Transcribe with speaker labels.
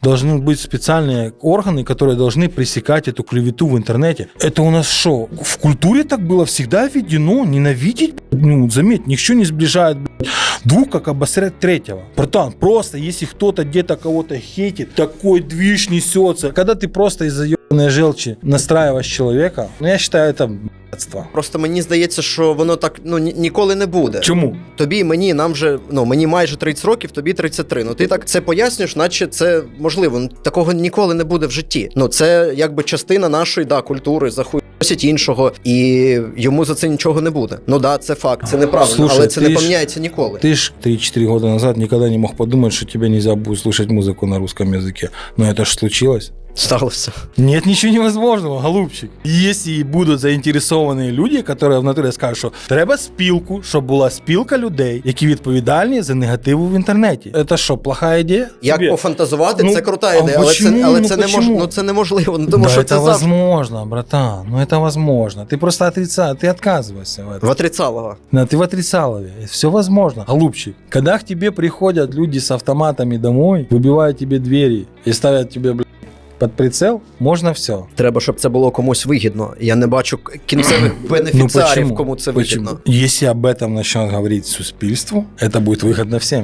Speaker 1: Должны быть специальные органы, которые должны пресекать эту клевету в интернете. Это у нас что, в культуре так было всегда введено? Ненавидеть? Ну, заметь, ничего не сближает двух, как обосрять третьего. Братан, просто если кто-то где-то кого-то хейтит, такой движ несется. Когда ты просто из-за ебаной желчи настраиваешь человека, ну, я считаю, это.
Speaker 2: Просто мені здається, що воно так ну ні- ніколи не буде.
Speaker 1: Чому?
Speaker 2: Тобі, мені, нам же, ну мені майже 30 років, тобі 33. Ну ти так це пояснюєш, наче це можливо. Ну, Такого ніколи не буде в житті. Ну це якби частина нашої да, культури, захуйосять іншого, і йому за це нічого не буде. Ну да, це факт, це неправильно,
Speaker 1: Слушай,
Speaker 2: але це
Speaker 1: ти
Speaker 2: не
Speaker 1: ж-
Speaker 2: поміняється ніколи.
Speaker 1: Ты ж 3-4 года назад никогда не мог подумать, что тебе нельзя будет слушать музыку на русском языке. Но это ж случилось.
Speaker 2: Сталося.
Speaker 1: Нет ничего невозможного, голубчик. Если будуть заінтересовані люди, які в натурі скажуть, що треба спілку, щоб була спілка людей, які відповідальні за негативу в інтернеті. Це що, плоха ідея?
Speaker 2: Як
Speaker 1: Собі?
Speaker 2: пофантазувати,
Speaker 1: Ну,
Speaker 2: це крута
Speaker 1: а
Speaker 2: ідея, але це,
Speaker 1: почему?
Speaker 2: але
Speaker 1: Ну,
Speaker 2: це не мож,
Speaker 1: почему?
Speaker 2: ну це неможливо. Ну, тому
Speaker 1: да
Speaker 2: що
Speaker 1: это
Speaker 2: це завжди
Speaker 1: возможно, братан. Ну это возможно. Ты просто отрицаешь, ты отказываешься в этом.
Speaker 2: в отрицалого.
Speaker 1: Да, ты в отрицалове. Все возможно. Голубчик, когда к тебе приходят люди с автоматами домой, выбивают тебе двери и ставят тебе, блядь, под прицел, можно все.
Speaker 2: Треба, щоб це було комусь вигідно. Я не бачу к- кінцевих бенефіціарів, кому це вигідно.
Speaker 1: Если об этом начнет говорить суспільство, это будет выгодно всем.